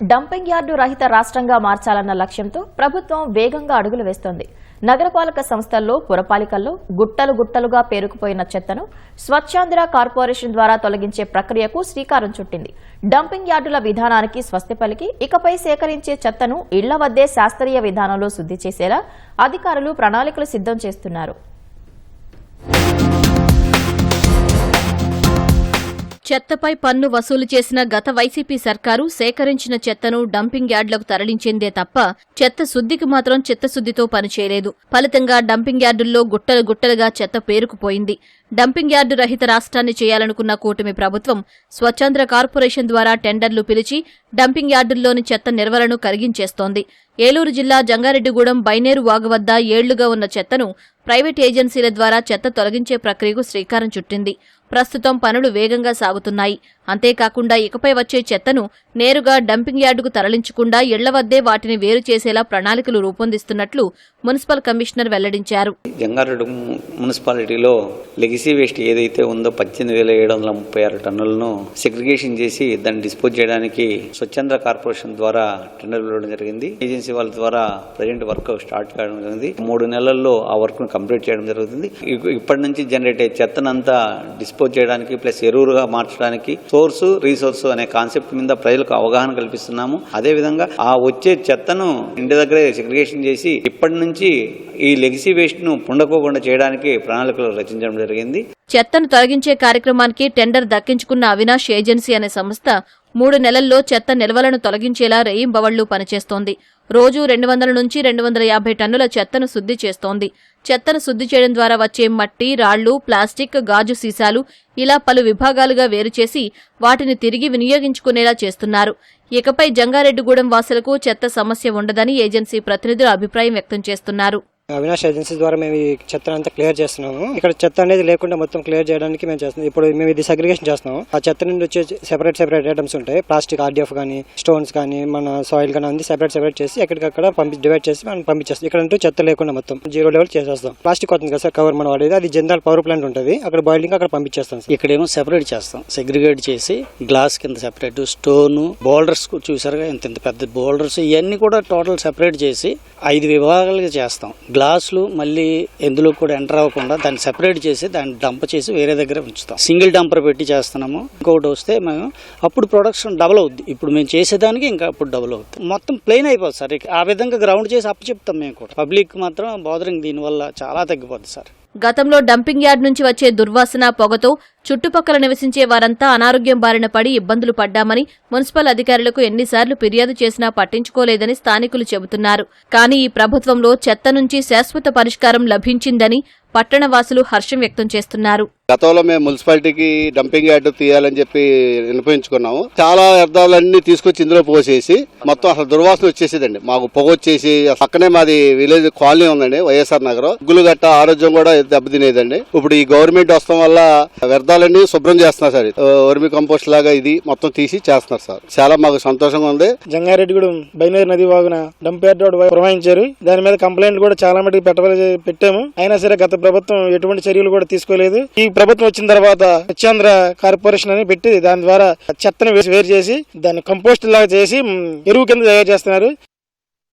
Dumping yard రహిత రాష్ట్రంగా మార్చాలన్న లక్ష్యంతో ప్రభుత్వం వేగంగా అడుగులు వేస్తోంది. నగరపాలక సంస్థల్లో పురపాలికల్లో గుట్టలు గుట్టలుగా పేరుకుపోయిన చెత్తను స్వచ్ఛాంధ్ర కార్పొరేషన్ ద్వారా తొలగించే ప్రక్రియకు శ్రీకారం చుట్టింది. డంపింగ్ యార్డుల విధానానికి స్వస్తి పలికి ఇకపై సేకరించే చెత్తను ఇళ్ళ వద్దే శాస్త్రీయ విధానంలో శుద్ధి చేసేలా అధికారులు ప్రణాళికలు సిద్ధం చేస్తున్నారు. చెత్తపై పన్ను వసూలు చేసిన గత వైసీపీ సర్కారు సేకరించిన చెత్తను డంపింగ్ యార్డులకు తరలించిందే తప్ప చెత్త శుద్ధికి మాత్రం చిత్తశుద్దితో పనిచేయలేదు. ఫలితంగా డంపింగ్ యార్డుల్లో గుట్టలు గుట్టలుగా చెత్త పేరుకుపోయింది. డంపింగ్ యార్డు రహిత రాష్ట్రాన్ని చేయాలనుకున్న కూటమి ప్రభుత్వం స్వచ్ఛంద్ర కార్పొరేషన్ ద్వారా టెండర్లు పిలిచి డంపింగ్ యార్డుల్లోని చెత్త నిర్వలను కరిగించేస్తోంది. ఏలూరు జిల్లా జంగారెడ్డిగూడెం బైనేరు వాగు వద్ద ఏళ్ళుగా ఉన్న చెత్తను ప్రైవేట్ ఏజెన్సీల ద్వారా చెత్త తొలగించే ప్రక్రియకు శ్రీకారం చుట్టింది. ప్రస్తుతం పనులు వేగంగా సాగుతున్నాయి. అంతేకాకుండా ఇకపై వచ్చే చెత్తను నేరుగా డంపింగ్ యార్డుకు తరలించకుండా ఇళ్ళ వద్దే వాటిని వేరు చేసేలా ప్రణాళికలు రూపొందిస్తున్నట్లు మున్సిపల్ కమిషనర్ వెల్లడించారు. జంగారెడ్డి మున్సిపాలిటీలో లెగసీ వేస్ట్ ఏదైతే ఉందో పద్దెనిమిది వేల ఏడు వందల ముప్పై ఆరు టన్నులను సెగ్రిగేషన్ చేసి దాన్ని డిస్పోజ్ చేయడానికి స్వచ్ఛంద్ర కార్పొరేషన్ ద్వారా టెండర్ పిలవడం జరిగింది. ఏజెన్సీ వాళ్ళ ద్వారా ప్రజెంట్ వర్క్ స్టార్ట్ కావడం జరిగింది. మూడు నెలల్లో ఆ వర్క్ను కంప్లీట్ చేయడం జరుగుతుంది. ఇప్పటి నుంచి జనరేట్ అయ్యే చెత్తనంతా డిస్పోజ్ చేయడానికి ప్లస్ ఎరువులుగా మార్చడానికి సోర్సు రీసోర్స్ అనే కాన్సెప్ట్ మీద ప్రజలకు అవగాహన కల్పిస్తున్నాము. అదే విధంగా ఆ వచ్చే చెత్తను ఇంటి దగ్గరే సెగ్రిగేషన్ చేసి ఇప్పటి నుంచి ఈ లెగసీ వేస్ట్ను పుండకోకుండా చేయడానికి ప్రణాళికలు రచించడం జరిగింది. చెత్తను తొలగించే కార్యక్రమానికి టెండర్ దక్కించుకున్న అవినాష్ ఏజెన్సీ అనే సంస్థ మూడు నెలల్లో చెత్త నిల్వలను తొలగించేలా రెయింబవళ్ళు పనిచేస్తోంది. రోజు రెండు వందల నుంచి రెండు వందల యాభై టన్నుల చెత్తను శుద్ధి చేస్తోంది. చెత్తను శుద్ధి చేయడం ద్వారా వచ్చే మట్టి రాళ్ళు ప్లాస్టిక్ గాజు సీసాలు ఇలా పలు విభాగాలుగా వేరు చేసి వాటిని తిరిగి వినియోగించుకునేలా చేస్తున్నారు. ఇకపై జంగారెడ్డిగూడెం వాసులకు చెత్త సమస్య ఉండదని ఏజెన్సీ ప్రతినిధులు అభిప్రాయం వ్యక్తం చేస్తున్నారు. అవినాష్ ఏజెన్సీ ద్వారా మేము ఈ చెత్త అంతా క్లియర్ చేస్తున్నాము. ఇక్కడ చెత్త అనేది లేకుండా మొత్తం క్లియర్ చేయడానికి మేము చేస్తున్నాం. ఇప్పుడు మేము ఇది సెగ్రిగేషన్ చేస్తున్నాము. ఆ చెత్త నుండి వచ్చే సెపరేట్ సెపరేట్ ఐటమ్స్ ఉంటాయి. ప్లాస్టిక్ ఆర్డిఎఫ్ కానీ స్టోన్స్ కానీ మన సాయిల్ కానీ అన్ని సెపరేట్ సెపరేట్ చేసి ఎక్కడికక్కడ పంపి డివైడ్ చేసి మనం పంపించేస్తాం. ఇక్కడ అంటూ చెత్త లేకుండా మొత్తం జీరో లెవెల్ చేసేస్తాం. ప్లాస్టిక్ వస్తుంది కదా సార్ కవర్ మన వాడేది. అది జనరల్ పవర్ ప్లాంట్ ఉంటుంది. అక్కడ బాయిలింగ్ అక్కడ పంపించేస్తాం సార్. ఇక్కడేమో సెపరేట్ చేస్తాం. సెగ్రిగేట్ చేసి గ్లాస్ కింద సెపరేట్ స్టోన్ బోల్డర్స్ చూసారుగా ఇంత ఇంత పెద్ద బోల్డర్స్ ఇవన్నీ కూడా టోటల్ సెపరేట్ చేసి ఐదు విభాగాలుగా చేస్తాం. గ్లాసులు మళ్ళీ ఎందులో కూడా ఎంటర్ అవ్వకుండా దాన్ని సెపరేట్ చేసి దాన్ని డంప్ చేసి వేరే దగ్గర ఉంచుతాం. సింగిల్ డంపర్ పెట్టి చేస్తున్నాము. ఇంకొకటి వస్తే మేము అప్పుడు ప్రొడక్షన్ డబుల్ అవుద్ది. ఇప్పుడు మేము చేసేదానికి ఇంకా అప్పుడు డబుల్ అవుతుంది మొత్తం ప్లెయిన్ అయిపోతుంది సార్. ఆ విధంగా గ్రౌండ్ చేసి అప్పు చెప్తాం మేము కూడా. పబ్లిక్ మాత్రం బోదరింగ్ దీనివల్ల చాలా తగ్గిపోద్ది సార్. గతంలో డంపింగ్ యార్డ్ నుంచి వచ్చే దుర్వాసన పొగతో చుట్టుపక్కల నివసించే వారంతా అనారోగ్యం బారిన పడి ఇబ్బందులు పడ్డామని మున్సిపల్ అధికారులకు ఎన్నిసార్లు ఫిర్యాదు చేసినా పట్టించుకోలేదని స్థానికులు చెబుతున్నారు. కానీ ఈ ప్రభుత్వంలో చెత్త నుంచి శాశ్వత పరిష్కారం లభించిందని పట్టణవాసులు హర్షం వ్యక్తం చేస్తున్నారు. గతంలో మేము మున్సిపాలిటీకి డంపింగ్ యార్డ్ తీయాలని చెప్పి వినిపించుకున్నాము చాలా వ్యర్థాలన్నీ తీసుకొచ్చి ఇందులో పోసేసి మొత్తం అసలు దుర్వాసన వచ్చేసేదండి. మాకు పొగ వచ్చేసి పక్కనే మాది విలేజ్ కాలనీ ఉందండి వైఎస్ఆర్ నగరం. గుళ్ళు గట్ట ఆరోగ్యం కూడా దెబ్బతినేదండి. ఇప్పుడు ఈ గవర్నమెంట్ వస్తాం వల్ల వ్యర్థాలన్నీ శుభ్రం చేస్తున్నారు సార్. వర్మి కంపోస్ట్ లాగా ఇది మొత్తం తీసి చేస్తున్నారు సార్. చాలా మాకు సంతోషంగా ఉంది. జంగారెడ్డిగూడెం బైనేరు నది వాగున డంప్ యార్డ్ రోడ్ ప్రవహించారు దాని మీద కంప్లైంట్ కూడా చాలా మటుకు పెట్టవలసి పెట్టాము. అయినా సరే గత ప్రభుత్వం ఎటువంటి చర్యలు కూడా తీసుకోలేదు. ఈ ప్రభుత్వం వచ్చిన తర్వాత స్వచ్ఛాంధ్ర కార్పొరేషన్ అని పెట్టి దాని ద్వారా చెత్తను వేసి వేరు చేసి దాన్ని కంపోస్ట్ లాగా చేసి ఎరువు కింద తయారు చేస్తున్నారు.